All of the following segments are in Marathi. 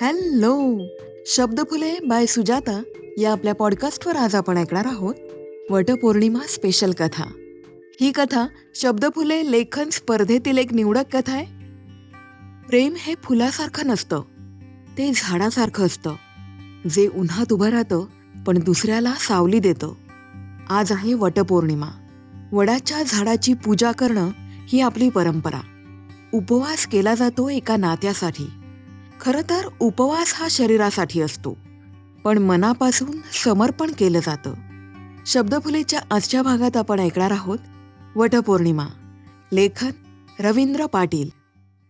हॅलो. शब्दफुले बाय सुजाता या आपल्या पॉडकास्टवर आज आपण ऐकणार आहोत वटपौर्णिमा स्पेशल कथा. ही कथा शब्दफुले लेखन स्पर्धेतील एक निवडक कथा आहे. प्रेम हे फुलासारखं नसतं ते झाडासारखं असतं. जे उन्हात उभं राहतं पण दुसऱ्याला सावली देतं. आज आहे वटपौर्णिमा. वडाच्या झाडाची पूजा करणं ही आपली परंपरा. उपवास केला जातो एका नात्यासाठी. खरं तर उपवास हा शरीरासाठी असतो पण मनापासून समर्पण केलं जातं. शब्दफुलेच्या आजच्या भागात आपण ऐकणार आहोत वटपौर्णिमा लेखन रवींद्र पाटील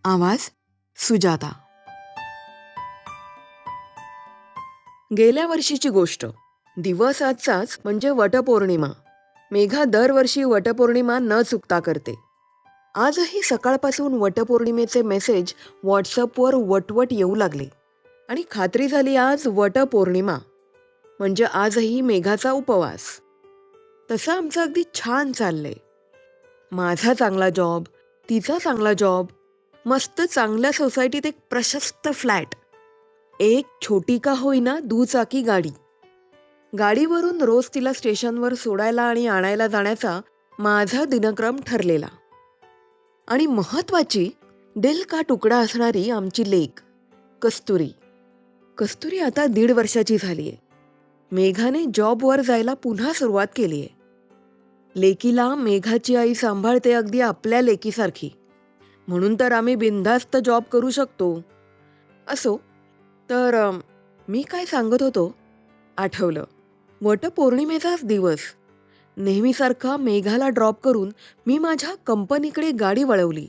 आवाज सुजाता. गेल्या वर्षीची गोष्ट दिवस आजचाच म्हणजे वटपौर्णिमा. मेघा दरवर्षी वटपौर्णिमा न चुकता करते. आजही सकाळपासून वटपौर्णिमेचे मेसेज व्हॉट्सअपवर वटवट येऊ लागले. आणि खात्री झाली आज वटपौर्णिमा. म्हणजे आजही मेघाचा उपवास. तसं आमचं अगदी छान चाललंय. माझा चांगला जॉब तिचा चांगला जॉब मस्त चांगल्या सोसायटीत एक प्रशस्त फ्लॅट. एक छोटी का होईना दुचाकी गाडी. गाडीवरून रोज तिला स्टेशनवर सोडायला आणि आणायला जाण्याचा माझा दिनक्रम ठरलेला. आणि महत्वाची दिल का तुकडा असणारी आमची लेक कस्तुरी. कस्तुरी आता दीड वर्षाची झाली आहे मेघाने जॉबवर जायला पुन्हा सुरुवात केली आहे लेकीला मेघाची आई सांभाळते अगदी आपल्या लेकीसारखी. म्हणून तर आम्ही बिनधास्त जॉब करू शकतो. असो तर मी काय सांगत होतो? आठवलं. वटपौर्णिमेचाच दिवस. नेहमीसारखा मेघाला ड्रॉप करून मी माझ्या कंपनीकडे गाडी वळवली.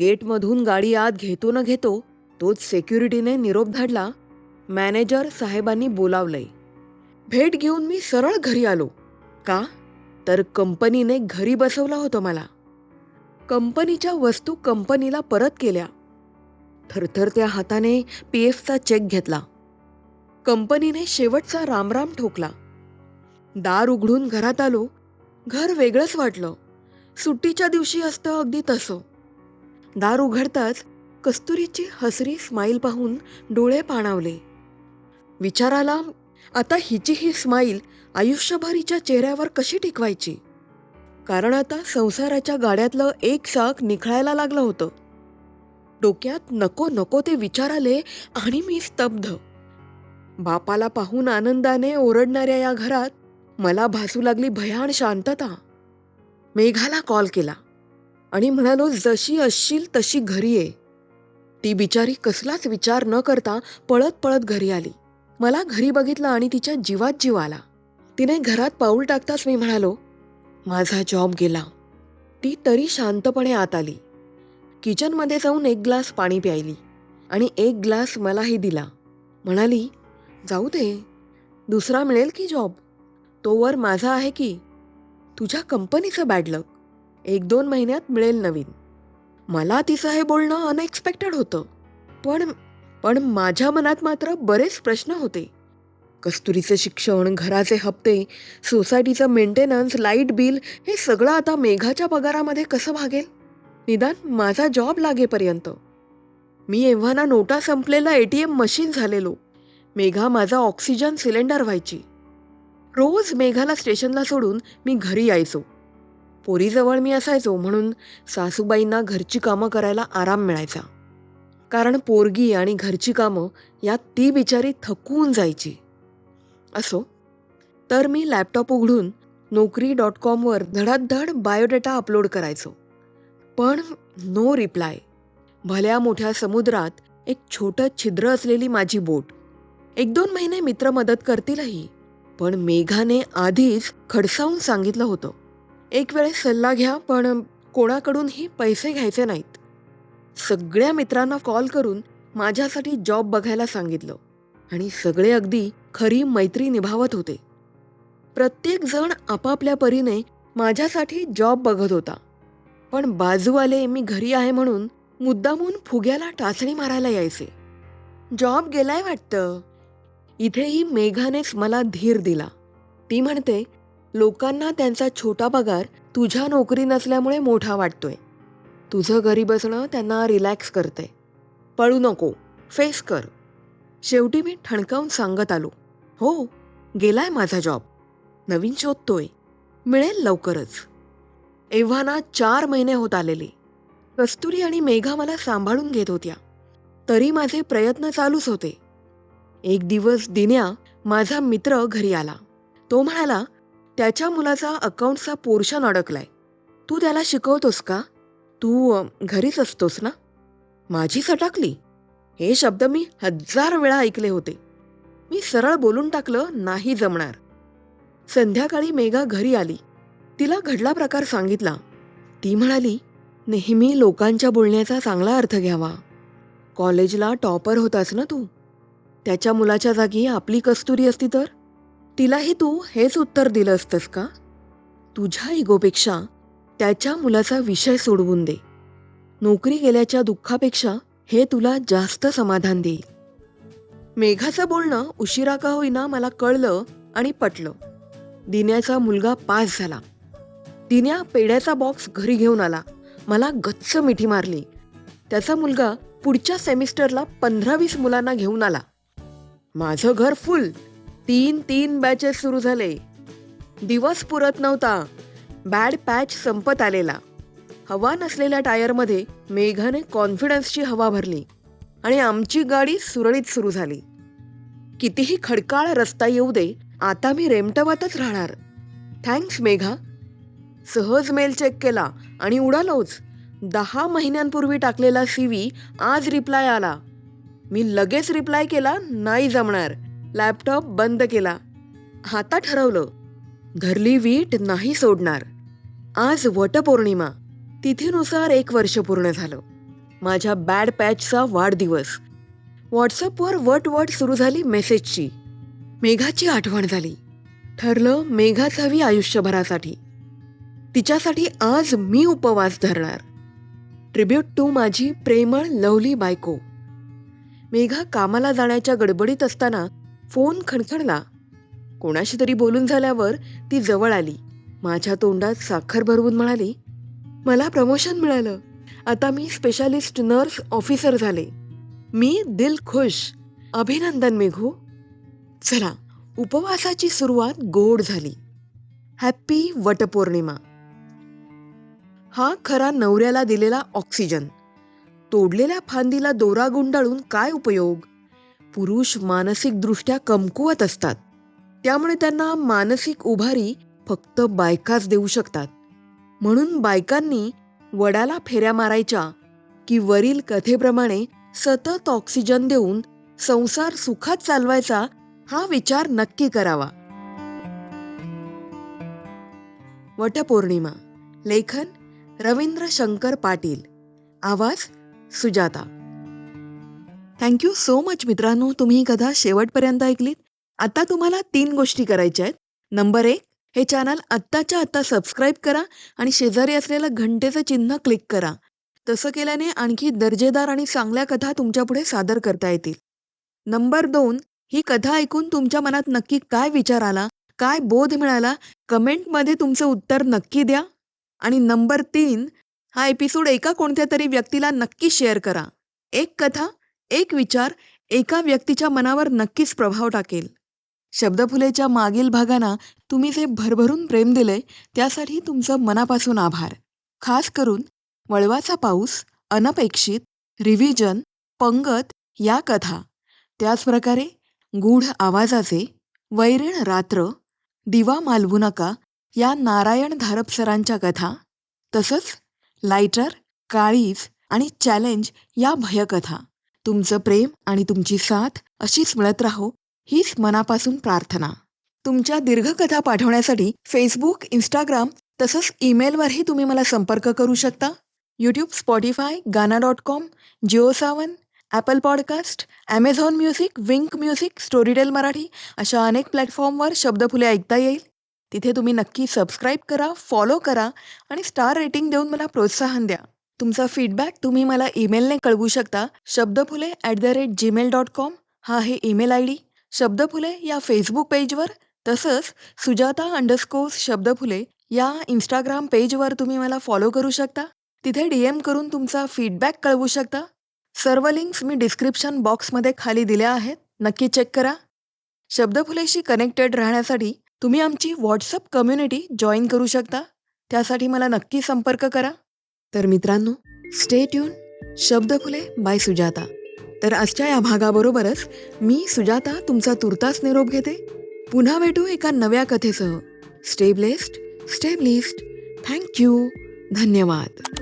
गेटमधून गाडी आत घेतो न घेतो तोच सेक्युरिटीने निरोप धाडला. मॅनेजर साहेबांनी बोलावलंय. भेट घेऊन मी सरळ घरी आलो. का? तर कंपनीने घरी बसवलं होतं मला. कंपनीच्या वस्तू कंपनीला परत केल्या. थरथरत्या हाताने पी एफचा चेक घेतला. कंपनीने शेवटचा रामराम ठोकला. दार उघडून घरात आलो. घर वेगळंच वाटलं. सुट्टीच्या दिवशी असतं अगदी तसं. दार उघडताच कस्तुरीची हसरी स्माईल पाहून डोळे पाणावले. विचाराला आता हिची ही स्माईल आयुष्यभर हिच्या चेहऱ्यावर कशी टिकवायची? कारण आता संसाराच्या गाड्यातलं एक चाक निखळायला लागलं होतं. डोक्यात नको नको ते विचार आले आणि मी स्तब्ध. बापाला पाहून आनंदाने ओरडणाऱ्या या घरात मला भासू लागली भयान शांतता. मेघाला कॉल केला आणि म्हणालो जशी असशील तशी घरी ये. ती बिचारी कसलाच विचार न करता पळत पळत घरी आली. मला घरी बघितलं आणि तिच्या जीवात जीव आला. तिने घरात पाऊल टाकताच मी म्हणालो माझा जॉब गेला. ती तरी शांतपणे आत आली. किचनमध्ये जाऊन एक ग्लास पाणी प्यायली आणि एक ग्लास मलाही दिला. म्हणाली जाऊ दे दुसरा मिळेल की जॉब तोवर माझा आहे की तुझ्या कंपनीचं बॅड लक एक दोन महिन्यात मिळेल नवीन. मला तिचं हे बोलणं अनएक्सपेक्टेड होतं. पण पण माझ्या मनात मात्र बरेच प्रश्न होते. कस्तुरीचे शिक्षण घराचे हप्ते सोसायटीचं मेंटेनन्स लाइट बिल हे सगळं आता मेघाच्या पगारामध्ये कसं भागेल? निदान माझा जॉब लागेपर्यंत. मी एव्हाना नोटा संपलेला ए टी एम मशीन झालेलो. मेघा माझा ऑक्सिजन सिलेंडर व्हायची. रोज मेघाला स्टेशनला सोडून मी घरी यायचो. पोरीजवळ मी असायचो म्हणून सासूबाईंना घरची कामं करायला आराम मिळायचा. कारण पोरगी आणि घरची कामं यात ती बिचारी थकून जायची. असो तर मी लॅपटॉप उघडून नोकरी डॉट कॉमवर धडाधड बायोडेटा अपलोड करायचो. पण नो रिप्लाय. भल्या मोठ्या समुद्रात एक छोटं छिद्र असलेली माझी बोट. एक दोन महिने मित्र मदत करतीलही. पण मेघाने आधीच खडसावून सांगितलं होतं. एक वेळ सल्ला घ्या पण कोणाकडूनही पैसे घ्यायचे नाहीत. सगळ्या मित्रांना कॉल करून माझ्यासाठी जॉब बघायला सांगितलं आणि सगळे अगदी खरी मैत्री निभावत होते. प्रत्येक जण आपापल्या परीने माझ्यासाठी जॉब बघत होता. पण बाजूवाले मी घरी आहे म्हणून मुद्दामून फुग्याला टाचणी मारायला यायचे. जॉब गेलाय वाटतं. इथेही मेघानेच मला धीर दिला. ती म्हणते लोकांना त्यांचा छोटा पगार तुझ्या नोकरी नसल्यामुळे मोठा वाटतोय. तुझं घरी बसणं त्यांना रिलॅक्स करते पळू नको फेस कर. शेवटी मी ठणकावून सांगत आलो हो गेलाय माझा जॉब नवीन शोधतोय. मिळेल लवकरच. एव्हाना चार महिने होत आलेले. कस्तुरी आणि मेघा मला सांभाळून घेत होत्या. तरी माझे प्रयत्न चालूच होते. एक दिवस दिन्या माझा मित्र घरी आला. तो म्हणाला त्याच्या मुलाचा अकाउंटचा पोर्शन अडकलाय. तू त्याला शिकवतोस का? तू घरीच असतोस ना? माझी सटाकली. हे शब्द मी हजार वेळा ऐकले होते. मी सरळ बोलून टाकलं नाही जमणार. संध्याकाळी मेघा घरी आली. तिला घडला प्रकार सांगितला. ती म्हणाली नेहमी लोकांच्या बोलण्याचा चांगला अर्थ घ्यावा. कॉलेजला टॉपर होतास ना तू? त्याच्या मुलाच्या जागी आपली कस्तुरी असती तर? तिलाही तू हेच उत्तर दिलं असतंस का? तुझ्या इगोपेक्षा त्याच्या मुलाचा विषय सोडवून दे. नोकरी गेल्याच्या दुःखापेक्षा हे तुला जास्त समाधान देईल. मेघाचं बोलणं उशिरा का होईना मला कळलं आणि पटलं. दिन्याचा मुलगा पास झाला. दिन्या पेड्याचा बॉक्स घरी घेऊन आला. मला गच्च मिठी मारली. त्याचा मुलगा पुढच्या सेमिस्टरला पंधरा वीस मुलांना घेऊन आला. माझं घर फुल. तीन तीन बॅचेस सुरू झाले. दिवस पुरत नव्हता. बॅड पॅच संपत आलेला. हवा नसलेल्या टायरमध्ये मेघाने कॉन्फिडन्सची हवा भरली आणि आमची गाडी सुरळीत सुरू झाली. कितीही खडकाळ रस्ता येऊ दे आता मी रेमटवातच राहणार. थँक्स मेघा. सहज मेल चेक केला आणि उडालोच. दहा महिन्यांपूर्वी टाकलेला सी व्ही आज रिप्लाय आला. मी लगेच रिप्लाय केला नाही जमणार. लॅपटॉप बंद केला. आता ठरवलं. धरली वीट नाही सोडणार. आज वटपौर्णिमा. तिथीनुसार एक वर्ष पूर्ण झालं. माझ्या बॅड पॅचचा वाढदिवस. व्हॉट्सअपवर वट वट सुरू झाली मेसेजची मेघाची आठवण झाली. ठरलं मेघाच हवी आयुष्यभरासाठी. तिच्यासाठी आज मी उपवास धरणार. ट्रिब्यूट टू माझी प्रेमळ लवली बायको. मेघा कामाला जाण्याच्या गडबडीत असताना फोन खणखणला. कोणाशी तरी बोलून झाल्यावर ती जवळ आली. माझ्या तोंडात साखर भरवून म्हणाली मला प्रमोशन मिळालं. आता मी स्पेशालिस्ट नर्स ऑफिसर झाले. मी दिल खुश. अभिनंदन मेघू. चला उपवासाची सुरुवात गोड झाली. हॅप्पी वटपौर्णिमा. हा खरा नवऱ्याला दिलेला ऑक्सिजन. तोडलेल्या फांदीला दोरा गुंडाळून काय उपयोग? पुरुष मानसिकदृष्ट्या कमकुवत असतात. त्यामुळे त्यांना मानसिक उभारी फक्त बायकाच देऊ शकतात. म्हणून बायकांनी वडाला फेऱ्या मारायच्या की वरील कथेप्रमाणे सतत ऑक्सिजन देऊन संसार सुखात चालवायचा हा विचार नक्की करावा. वटपौर्णिमा. लेखन रवींद्र शंकर पाटील. आवाज सुजाता. थँक्यू सो मच मित्रांनो तुम्ही ही कथा शेवटपर्यंत ऐकलीत. आता तुम्हाला तीन गोष्टी करायच्या आहेत. नंबर एक हे चॅनल आत्ताच्या आत्ता सबस्क्राईब करा आणि शेजारी असलेलं घंटेचं चिन्ह क्लिक करा. तसं केल्याने आणखी दर्जेदार आणि चांगल्या कथा तुमच्यापुढे सादर करता येतील. नंबर दोन ही कथा ऐकून तुमच्या मनात नक्की काय विचार आला काय बोध मिळाला कमेंटमध्ये तुमचं उत्तर नक्की द्या. आणि नंबर तीन हा एपिसोड एका कोणत्या तरी व्यक्तीला नक्की शेअर करा. एक कथा एक विचार एका व्यक्तीच्या मनावर नक्कीच प्रभाव टाकेल. शब्दफुलेच्या मागील भागांना तुम्ही जे भरभरून प्रेम दिले त्यासाठी तुमचं मनापासून आभार. खास करून वळवाचा पाऊस अनपेक्षित रिव्हिजन पंगत या कथा. त्याचप्रकारे गूढ आवाजाचे वैरीण रात्र दिवा मालवू नका या नारायण धारप सरांच्या कथा. तसंच लायटर काळीज आणि चॅलेंज या भयकथा. तुमचं प्रेम आणि तुमची साथ अशीच मिळत राहो हीच मनापासून प्रार्थना. तुमच्या दीर्घकथा पाठवण्यासाठी फेसबुक इंस्टाग्राम तसंच ईमेलवरही तुम्ही मला संपर्क करू शकता. YouTube Spotify Gaana dot com Jio Saavn Apple podcast Amazon music Wynk music Storytel Marathi अशा अनेक प्लॅटफॉर्मवर शब्दफुले ऐकता येईल. तिथे तुम्ही नक्की सबस्क्राईब करा फॉलो करा आणि स्टार रेटिंग देऊन मला प्रोत्साहन द्या. तुमचा फीडबॅक तुम्ही मला ईमेलने कळवू शकता. Shabdaphule at the rate Gmail dot com हा आहे ईमेल आय डी शब्दफुले या फेसबुक पेजवर तसंच सुजाता अंडरस्कोर्स शब्दफुले या इंस्टाग्राम पेजवर तुम्ही मला फॉलो करू शकता. तिथे डी एम करून तुमचा फीडबॅक कळवू शकता. सर्व लिंक्स मी डिस्क्रिप्शन बॉक्समध्ये खाली दिल्या आहेत. नक्की चेक करा. शब्दफुलेशी कनेक्टेड राहण्यासाठी तुम्ही आमची व्हॉट्सअप कम्युनिटी जॉईन करू शकता. त्यासाठी मला नक्की संपर्क करा. तर मित्रांनो stay tune Shabdaphule by Sujata. तर आजच्या या भागाबरोबरच मी सुजाता तुमचा तुर्तास निरोप घेते. पुन्हा भेटू एका नव्या कथेसह. Stay blessed stay blissed thank you धन्यवाद.